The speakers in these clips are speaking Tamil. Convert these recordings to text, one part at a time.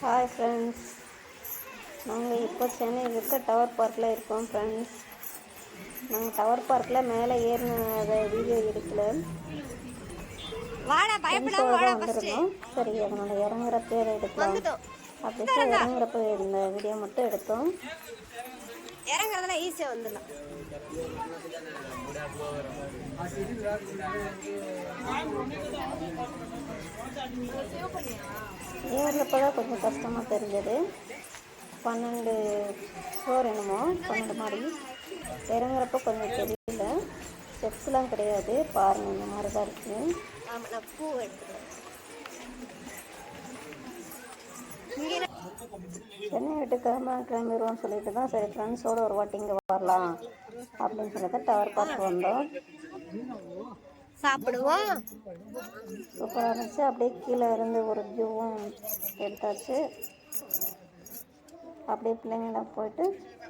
ஹாய் ஃப்ரெண்ட்ஸ் நாங்கள் இப்போ சென்னையில் இருக்க டவர் பார்க்கில் இருக்கோம் ஃப்ரெண்ட்ஸ் நாங்கள் டவர் பார்க்கில் மேலே ஏறின வீடியோ ஃபர்ஸ்ட் வந்திருந்தோம். சரி அதனால் இறங்குறப்ப எடுக்கலாம். அப்படின்ட்டு இறங்குறப்ப இந்த வீடியோ மட்டும் எடுத்தோம். இறங்குறதுல ஈஸியா வந்துடலாம். ஏறினப்போ தான் கொஞ்சம் கஷ்டமாக தெரிஞ்சது. பன்னெண்டு ஃப்ளோர் என்னமோ பன்னெண்டு மாடி. இறங்குறப்ப கொஞ்சம் தெரியல. ஸ்டெப்ஸ்லாம் கிடையாது. பாருங்கள் இந்த மாதிரி தான் இருக்குது ஆமாம் நான் பூ எடுத்துக்கிறேன் சென்னை விட்டு கிளம்ப கிளம்பிடுவோம்னு சொல்லிட்டு தான் சரி ஃப்ரெண்ட்ஸோடு ஒரு வாட்டி இங்கே வரலாம் அப்படின்னு சொல்லிட்டு தான் டவர் பார்க் வந்தோம். சாப்பிடுவோம். சூப்பராக இருந்துச்சு அப்படியே கீழே இருந்து ஒரு வியூவும் எடுத்தாச்சு. அப்படியே பிள்ளைங்கள போயிட்டு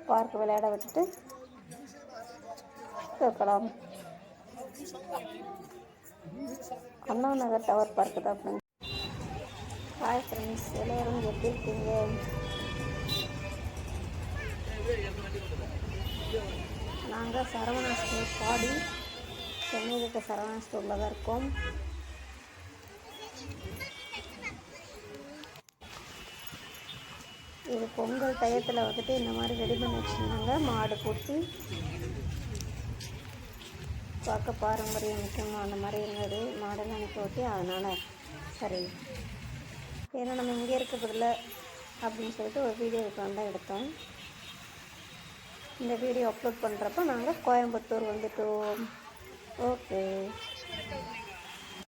பார்க் விளையாட விட்டுட்டு இருக்கலாம் அண்ணா நகர் டவர் பார்க்கு தான் ஃப்ரெண்ட்ஸ் ஹாய் ஃப்ரெண்ட்ஸ் எல்லோரும் எப்படி இருக்கீங்க? நாங்கள் சரவணா ஸ்டோர் பாடி. சென்னையில் இருக்க சரவணா ஸ்டோரில் தான் இருக்கும். இது பொங்கல் டயத்தில் வந்துட்டு இந்த மாதிரி ரெடி பண்ணி வச்சுருந்தாங்க. மாடு பூட்டி. பார்க்க பாரம்பரியம் முக்கியமாக அந்த மாதிரி இருந்தது. மாடெல்லாம் அனுப்பி ஓட்டி அதனால் சரி. ஏன்னா நம்ம இங்கே இருக்கிறதில்ல அப்படின்னு சொல்லிட்டு ஒரு வீடியோ தான் எடுத்தோம். இந்த வீடியோ அப்லோட் பண்ணுறப்ப நாங்கள் கோயம்புத்தூர் வந்துட்டோம். Okay.